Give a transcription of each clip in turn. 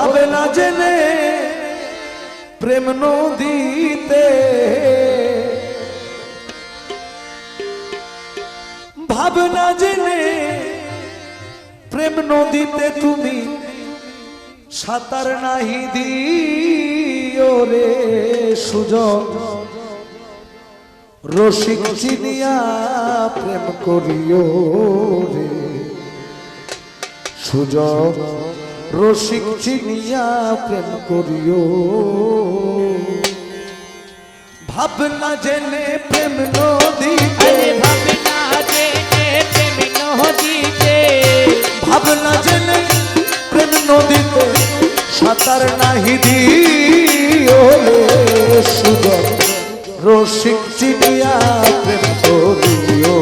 ভাবে না জেনে প্রেম নদীতে। ভাবে না জেনে প্রেম নদীতে তুমি সাঁতার নাহি দিও রে সুযোগ রসিক চিনিয়া প্রেম করিও রে সুযোগ রসিক চিনিয়া প্রেম করিও। ভাবনা জেনে প্রেম নদীতে। ভাবনা জেনে প্রেম নদীতে। ভাবনা জেনে প্রেম নদীতে সাঁতার নাহি দিও রে সুযোগ রসিক চিনিয়া প্রেম করিও।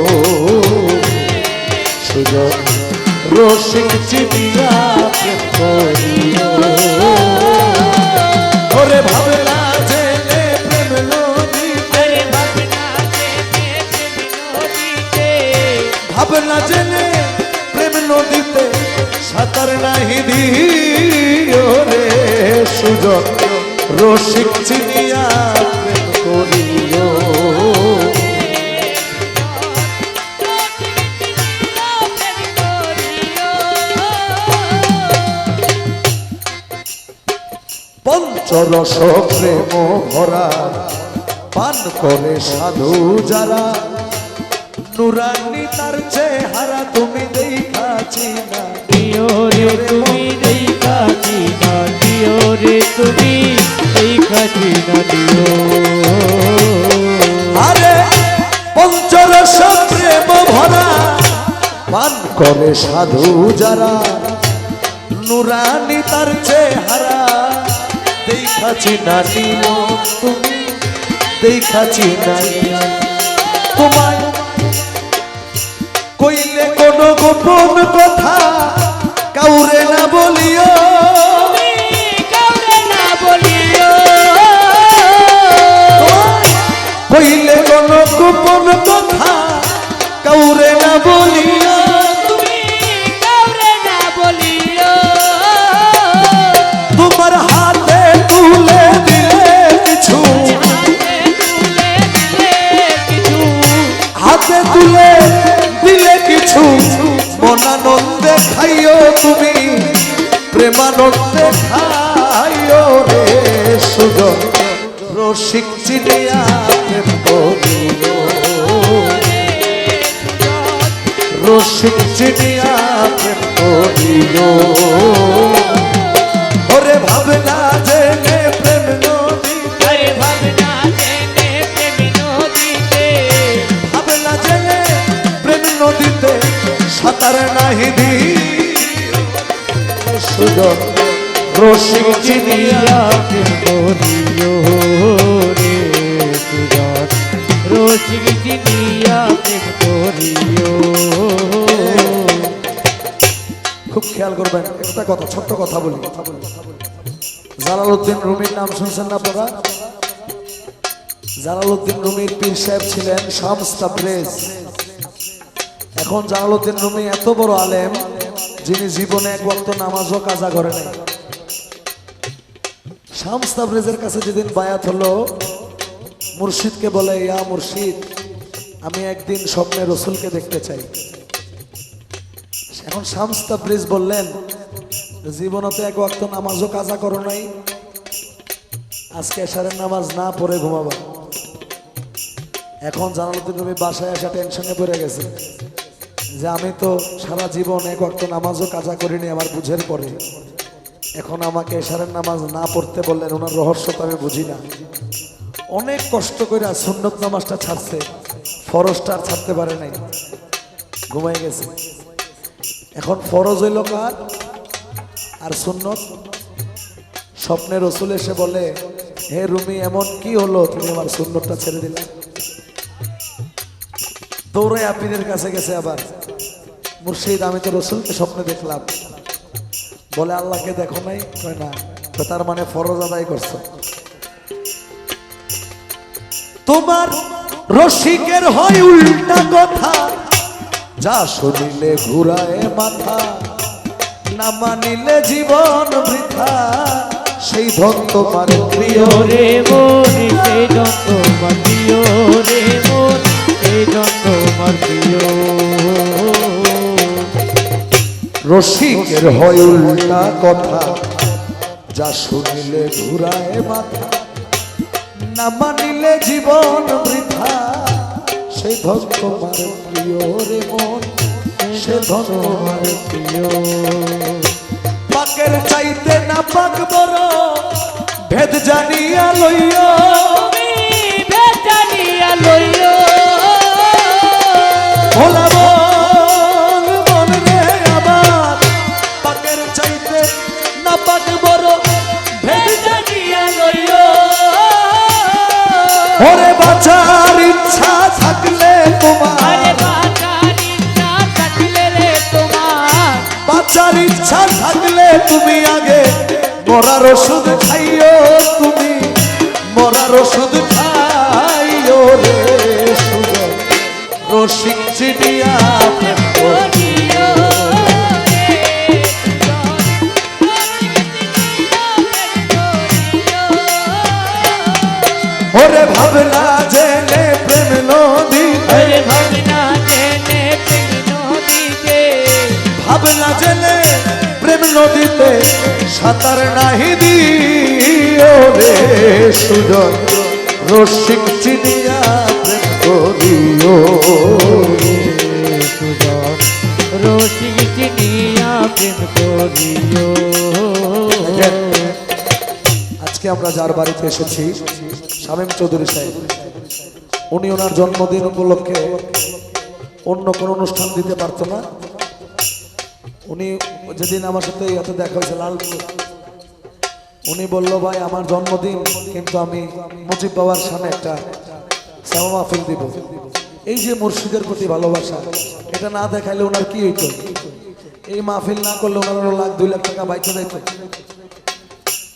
সুযোগ রসিক চিনিয়া ওরে ভাবনা জেনে প্রেম নদীতে। ভাবনা জেনে প্রেম নদীতে। সাঁতার নাহি দিও রে। সুযোগ রসিক চিনিয়া পঞ্চরস প্রেম ভরা পান করে সাধু যারা। নুরানি তার চেহারা তুমি দেখাছি না দিও রে তুমি দেখাছি না দিও রে তুমি দেখাছি না দিও। আরে পঞ্চরস প্রেম ভরা পান করে সাধু যারা। নুরানি তার চেহারা দেখাছি না নিও তুমি দেখাছি না নিও। তোমায় কইলে কোন গোপন কথা কাউরে না বলিও। কইলে কোন গোপন কথা কাউরে না বলিও। মনানন্দে খাইও তুমি প্রেমানন্দে খাইও রে সুযোগ রসিক চিনিয়া রসিক চিনিয়া প্রেম সাঁতার নাহি দি সুযোগ রসিক চিনিয়া করিও রে সুজাত রসিক প্রেম করিও খুব খেয়াল করবেন, একটা কথা, ছোট্ট কথা বলি। জালালউদ্দিন রুমির নাম শুনছেন না আপনারা? জালালউদ্দিন রুমির পীর সাহেব ছিলেন শামস তাবরেজ এখন জালালউদ্দিন রুমি এত বড় আলেম, যিনি জীবনে এক বক্ত নামাজও কাজা করে নাই। শামস তাবরেজের কাছে যেদিন বায়াত হলো, মুর্শিদকে বলে, ইয়া মুর্শিদ, আমি একদিন স্বপ্নে রসুলকে দেখতে চাই। এখন শামস তাবরিজ বললেন জীবনতে এক ওয়াক্ত নামাজও কাজা করো নাই, আজকে এশারের নামাজ না পড়ে ঘুমাবা। এখন জানালো তুমি বাসায় আসা টেনশনে পড়ে গেছে। যে আমি তো সারা জীবন এক ওয়াক্ত নামাজও কাজা করিনি আমার বুঝের পরে। এখন আমাকে এশারের নামাজ না পড়তে বললেন ওনার রহস্য তো আমি বুঝি না। অনেক কষ্ট করে সুন্নত নামাজটা ছাড়ছে, ফরজটা আর ছাড়তে পারে নাই। ঘুমাই গেছে। এখন ফরজ হইল কার? আর সুন্নত? স্বপ্নে রসুল এসে বলে, হে রুমি, এমন কি হলো? তুমি আমার সুন্নতটা ছেড়ে দিলে? দৌড়ে আপিদের কাছে গেছে আবার। মুর্শিদ, আমি তো রসুলকে স্বপ্নে দেখলাম। বলে, আল্লাহকে দেখো নাই? কয়, না। তার মানে ফরজ আদায় করছ। তোমার রসিকের হয় উল্টা কথা। যা শুনিলে ঘুরায় মাথা, না মানিলে জীবন বৃথা। সেই ধন তোমার প্রিয় রে মন সেই জন তোমার প্রিয় রে মন সেই জন তোমার প্রিয়। রসিকের হয় উল্টা কথা। যা শুনিলে ঘুরায় মাথা না মানিলে জীবন বৃথা। সেই ধন তোমার প্রিয় রে মন সে ধন তোমার প্রিয়। পাকের চাইতে না পাক বড় ভেদ জানিয়া লইয়া বাঁচার ইচ্ছা থাকলে তুমি আগে মরার ওষুধ খাইও তুমি। মরার ওষুধ খাইও রে সুযোগ রসিক চিনিয়া সাঁতার নাহি দিও রে সুজন। রসিক চিনিয়া করিও সুজন। রসিক চিনিয়া প্রেম করিও আজকে আমরা যার বাড়িতে এসেছি শামীম চৌধুরী সাহেব। উনি ওনার জন্মদিন উপলক্ষে অন্য কোনো অনুষ্ঠান দিতে পারতো না। উনি যেদিন আমার সাথে এত দেখা হয়েছে লালপুর উনি বলল, ভাই, আমার জন্মদিন, কিন্তু আমি মুজিব বাবার সামনে একটা শ্যামা মাহফিল দিব। এই যে মুর্শিদের প্রতি ভালোবাসা, এটা না দেখাইলে ওনার কি হইতো? এই মাহফিল না করলে ওনার লাখ, দুই লাখ টাকা বাইতে যাইতো।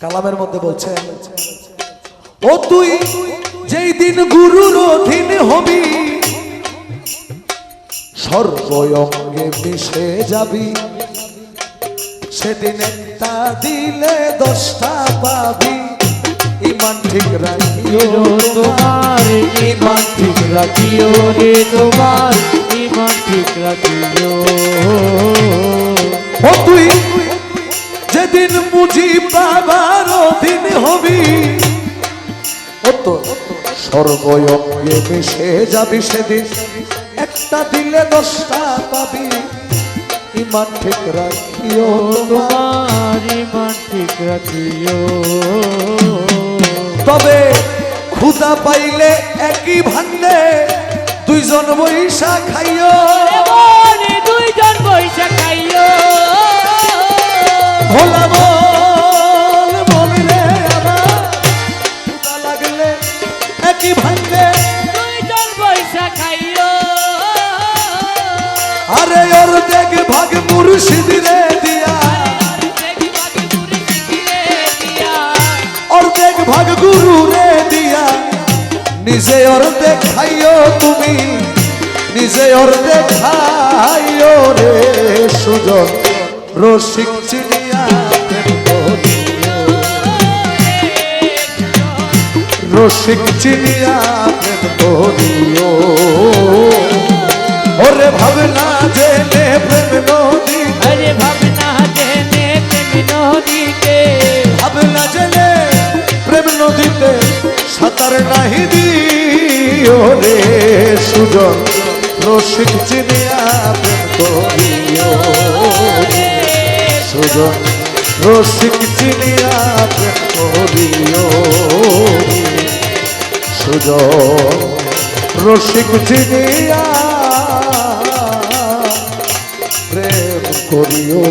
কালামের মধ্যে বলছেন ও তুই যেই দিন গুরুর অধীন হবি সর্বঙ্গে মিশে যাবি। সেদিন একটা দিলে দশটা পাবি। ইমান ঠিক রাখিও তোমার ইমান ঠিক রাখিও রে তোমার ইমান ঠিক রাখিও। ও তুই যেদিন মুজি বাবার অধীন হবি ও তো সর্বঙ্গে মিশে যাবি সেদিন। একটা দিলে দশটা পাবি। ইমান ঠিক রাখিও তোমার ইমান ঠিক রাখিও। তবে ক্ষুদা পাইলে একই ভান্ডে দুইজন বৈশা খাইও। দুইজন বৈশা খাইও। ভোলা নিজে ওর দেখাইও তুমি, নিজে ওর দেখাইও রে সুজন। রসিক চিনিয়া রসিক চিনিয়া ওরে ভাবনা জেনে প্রেম নদী ভাবনা জেনে প্রেম নদীতে। ভাবনা জেনে প্রেম নদীতে সাঁতার নাহি দিও রে সুজন। রসিক চিনিয়া প্রেম করিও সুজন। রসিক চিনিয়া প্রেম করিও সুজন। রসিক চিনিয়া করিও।